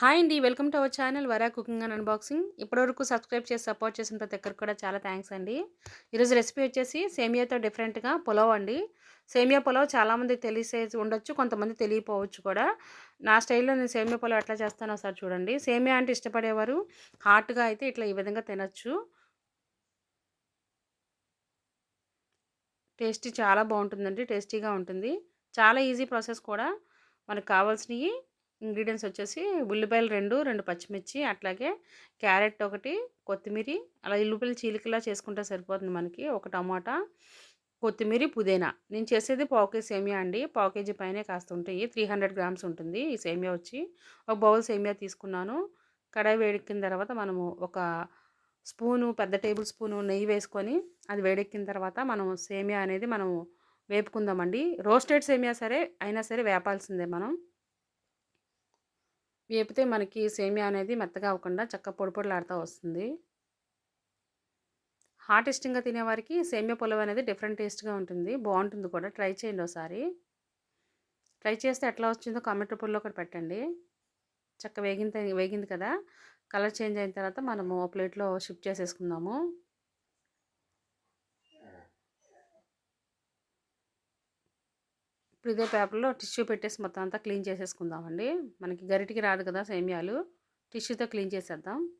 Hi అండి. Welcome to our channel Vara cooking and unboxing. ఇప్పటివరకు subscribe చేసి support చేసిన ప్రతి ఒక్కరికి కూడా చాలా థ్యాంక్స్ అండి. ఈరోజు రెసిపీ వచ్చేసి సేమియాతో డిఫరెంట్గా పులావ్ అండి. సేమియా పులావ్ చాలామందికి తెలిసే ఉండొచ్చు కొంతమంది తెలియపోవచ్చు కూడా. నా స్టైల్లో నేను సేమియా పులావ్ ఎట్లా చేస్తానో ఒకసారి చూడండి. సేమియా అంటే ఇష్టపడేవారు హాట్గా అయితే ఇట్లా ఈ విధంగా తినచ్చు. టేస్టీ చాలా బాగుంటుందండి. టేస్టీగా ఉంటుంది. చాలా ఈజీ ప్రాసెస్ కూడా మనకు కావాల్సినవి. ఇంగ్రీడియంట్స్ వచ్చేసి ఉల్లిపాయలు రెండు రెండు పచ్చిమిర్చి అట్లాగే క్యారెట్ ఒకటి కొత్తిమీర అలా ఉల్లిపాయలు చీలికలా చేసుకుంటే సరిపోతుంది మనకి. ఒక టమాటా కొత్తిమీర పుదీనా. నేను చేసేది పావు కేజీ సేమియా అండి. పావు కేజీ పైనే కాస్త ఉంటాయి. త్రీ హండ్రెడ్ గ్రామ్స్ ఉంటుంది ఈ సేమియా వచ్చి. ఒక బౌల్ సేమియా తీసుకున్నాను. కడాయి వేడెక్కిన తర్వాత మనము ఒక స్పూను పెద్ద టేబుల్ స్పూను నెయ్యి వేసుకొని అది వేడెక్కిన తర్వాత మనం సేమియా అనేది మనం వేపుకుందామండి. రోస్టెడ్ సేమియా సరే అయినా సరే వేపాల్సిందే మనం. వేపితే మనకి సేమియా అనేది మెత్తగా అవ్వకుండా చక్క పొడి పొడిలాడుతూ వస్తుంది. హాట్ ఇష్టంగా తినేవారికి సేమియా పులావ్ అనేది డిఫరెంట్ టేస్ట్గా ఉంటుంది. బాగుంటుంది కూడా. ట్రై చేయండి ఒకసారి. ట్రై చేస్తే ఎట్లా వచ్చిందో కామెంట్ రూపంలో కూడా పెట్టండి. చక్క వేగింత వేగింది కదా. కలర్ చేంజ్ అయిన తర్వాత మనము ప్లేట్లో షిఫ్ట్ చేసేసుకుందాము. ఇప్పుడు ఇదే పేపర్లో టిష్యూ పెట్టేసి మొత్తం అంతా క్లీన్ చేసేసుకుందామండి. మనకి గరిటికి రాదు కదా సేమియాలు. టిష్యూతో క్లీన్ చేసేద్దాం.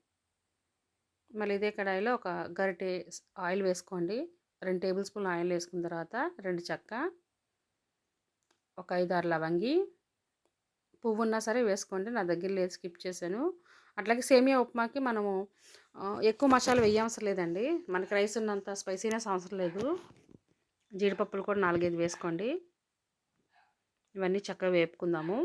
మళ్ళీ ఇదే కడాయిలో ఒక గరిటె ఆయిల్ వేసుకోండి. రెండు టేబుల్ స్పూన్ ఆయిల్ వేసుకున్న తర్వాత రెండు చెక్క ఒక ఐదు ఆరు లవంగి. పువ్వు ఉన్నా సరే వేసుకోండి. నా దగ్గర లేదు స్కిప్ చేశాను. అట్లాగే సేమియా ఉప్మాకి మనము ఎక్కువ మసాలా వేయవసరం లేదండి. మనకి రైస్ ఉన్నంత స్పైసీనెస్ అవసరం లేదు. జీడిపప్పులు కూడా నాలుగైదు వేసుకోండి. ఇవన్నీ చక్కగా వేపుకుందాము.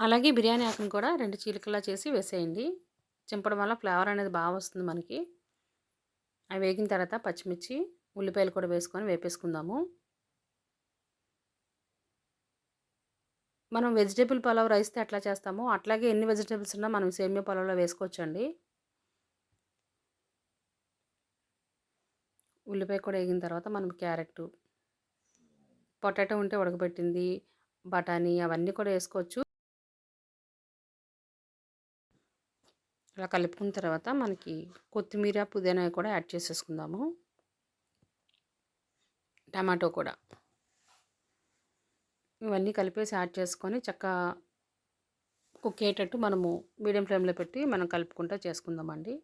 అలాగే బిర్యానీ ఆకును కూడా రెండు చీలికలా చేసి వేసేయండి. చింపడం వల్ల ఫ్లేవర్ అనేది బాగా వస్తుంది మనకి. అవి వేగిన తర్వాత పచ్చిమిర్చి ఉల్లిపాయలు కూడా వేసుకొని వేపేసుకుందాము. మనం వెజిటేబుల్ పలావ్ రైస్తే ఎట్లా చేస్తామో అట్లాగే ఎన్ని వెజిటేబుల్స్ ఉన్నా మనం సేమియా పలావ్లో వేసుకోవచ్చండి. ఉల్లిపాయ కూడా వేగిన తర్వాత మనం క్యారెట్ పొటాటో ఉంటే ఉడకబెట్టింది బఠానీ అవన్నీ కూడా వేసుకోవచ్చు. ఇలా కలుపుకున్న తర్వాత మనకి కొత్తిమీర పుదీనా కూడా యాడ్ చేసేసుకుందాము. టమాటో కూడా. ఇవన్నీ కలిపేసి యాడ్ చేసుకొని చక్క కుక్ అయ్యేటట్టు మనము మీడియం ఫ్లేమ్లో పెట్టి మనం కలుపుకుంటూ చేసుకుందామండి.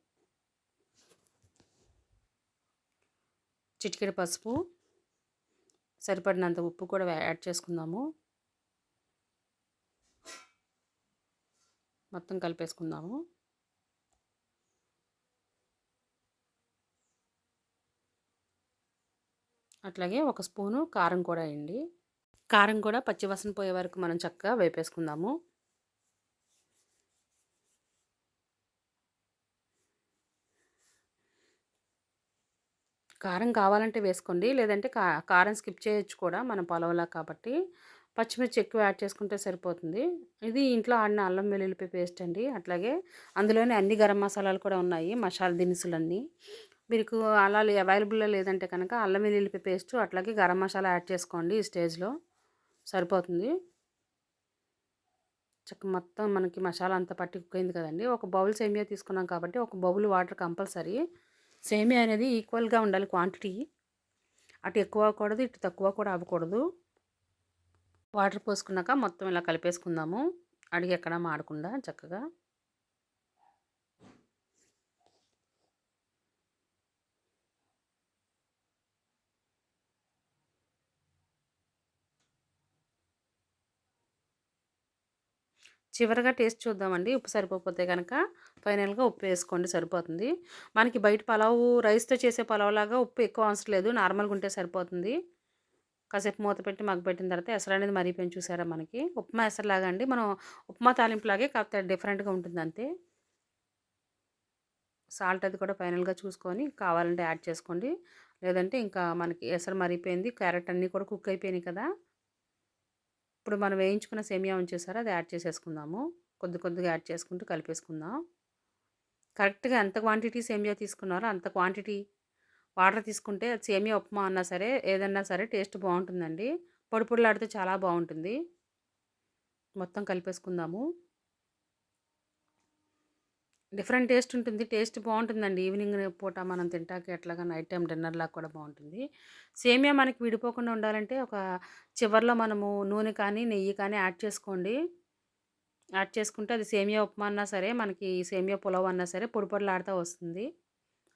చిటికెడు పసుపు సరిపడినంత ఉప్పు కూడా యాడ్ చేసుకుందాము. మొత్తం కలిపేసుకుందాము. అట్లాగే ఒక స్పూను కారం కూడా వేయండి. కారం కూడా పచ్చివసన పోయే వరకు మనం చక్కగా వేపేసుకుందాము. కారం కావాలంటే వేసుకోండి. లేదంటే కా కారం స్కిప్ చేయొచ్చు కూడా మన పొలవలా కాబట్టి. పచ్చిమిర్చి ఎక్కువ యాడ్ చేసుకుంటే సరిపోతుంది. ఇది ఇంట్లో ఆడిన అల్లం వెల్లుల్లిపాయ పేస్ట్ అండి. అట్లాగే అందులోనే అన్ని గరం మసాలాలు కూడా ఉన్నాయి. మసాలా దినుసులన్నీ. మీకు అలా అవైలబుల్లో లేదంటే కనుక అల్లం వెల్లుల్లిపాయ పేస్ట్ అట్లాగే గరం మసాలా యాడ్ చేసుకోండి ఈ స్టేజ్లో. సరిపోతుంది. చక్క మొత్తం మనకి మసాలా అంతా పట్టి కుక్కైంది కదండి. ఒక బౌల్ సేమియా తీసుకున్నాం కాబట్టి ఒక బౌల్ వాటర్ కంపల్సరీ. సేమియా అనేది ఈక్వల్గా ఉండాలి క్వాంటిటీ. అటు ఎక్కువ అవ్వకూడదు ఇటు తక్కువ కూడా అవ్వకూడదు. వాటర్ పోసుకున్నాక మొత్తం ఇలా కలిపేసుకుందాము. అడిగి ఎక్కడ మాడకుండా చక్కగా. చివరిగా టేస్ట్ చూద్దామండి. ఉప్పు సరిపోతే కనుక ఫైనల్గా ఉప్పు వేసుకోండి సరిపోతుంది. మనకి బయట పలావు రైస్తో చేసే పలావ్ లాగా ఉప్పు ఎక్కువ అవసరం లేదు. నార్మల్గా ఉంటే సరిపోతుంది. కాసేపు మూత పెట్టి పెట్టిన తర్వాత ఎసరు అనేది మరిపోయి చూసారా మనకి. ఉప్మా ఎసరులాగా అండి. మనం ఉప్మా తాలింపులాగే కాకపోతే డిఫరెంట్గా ఉంటుంది అంతే. సాల్ట్ అది కూడా ఫైనల్గా చూసుకొని కావాలంటే యాడ్ చేసుకోండి. లేదంటే ఇంకా మనకి ఎసరు మరిపోయింది క్యారెట్ అన్నీ కూడా కుక్ అయిపోయినాయి కదా. ఇప్పుడు మనం వేయించుకున్న సేమియా ఉంచేసారో? అది యాడ్ చేసేసుకుందాము. కొద్ది కొద్దిగా యాడ్ చేసుకుంటూ కలిపేసుకుందాం. కరెక్ట్గా ఎంత క్వాంటిటీ సేమియా తీసుకున్నారో అంత క్వాంటిటీ వాటర్ తీసుకుంటే సేమియా ఉప్మా అన్నా సరే ఏదన్నా సరే టేస్ట్ బాగుంటుందండి. పొడి పొడిలాడితే చాలా బాగుంటుంది. మొత్తం కలిపేసుకుందాము. డిఫరెంట్ టేస్ట్ ఉంటుంది. టేస్ట్ బాగుంటుందండి. ఈవినింగ్ పూట మనం తింటాకి ఎట్లాగా నైట్ టైం డిన్నర్ లాగా కూడా బాగుంటుంది. సేమియా మనకి విడిపోకుండా ఉండాలంటే ఒక చివర్లో మనము నూనె కానీ నెయ్యి కానీ యాడ్ చేసుకోండి. యాడ్ చేసుకుంటే అది సేమియా ఉప్మా అన్నా సరే మనకి సేమియా పులావ్ అన్నా సరే పొడి పొడిలాడుతూ వస్తుంది.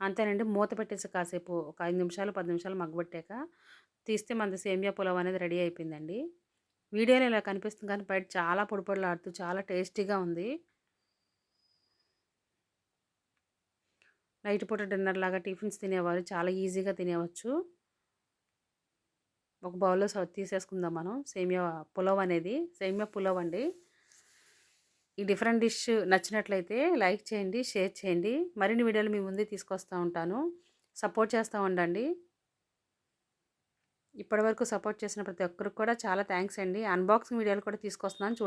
అంతేనండి. మూత పెట్టేసి కాసేపు ఒక ఐదు నిమిషాలు పది నిమిషాలు మగ్గబెట్టాక తీస్తే మనది సేమియా పులావ్ అనేది రెడీ అయిపోయిందండి. వీడియోలో ఇలా కనిపిస్తుంది కానీ బయట చాలా పొడి పొడిలాడుతూ చాలా టేస్టీగా ఉంది. నైట్ పూట డిన్నర్ లాగా టిఫిన్స్ తినేవారు. చాలా ఈజీగా తినేవచ్చు. ఒక బౌల్లో తీసేసుకుందాం మనం. సేమియా పులావ్ అనేది. సేమియా పులావ్ అండి. ఈ డిఫరెంట్ డిష్ నచ్చినట్లయితే లైక్ చేయండి షేర్ చేయండి. మరిన్ని వీడియోలు మీ ముందే తీసుకొస్తూ ఉంటాను. సపోర్ట్ చేస్తూ ఉండండి. ఇప్పటివరకు సపోర్ట్ చేసిన ప్రతి ఒక్కరికి కూడా చాలా థ్యాంక్స్ అండి. అన్బాక్సింగ్ వీడియోలు కూడా తీసుకొస్తున్నాను చూడండి.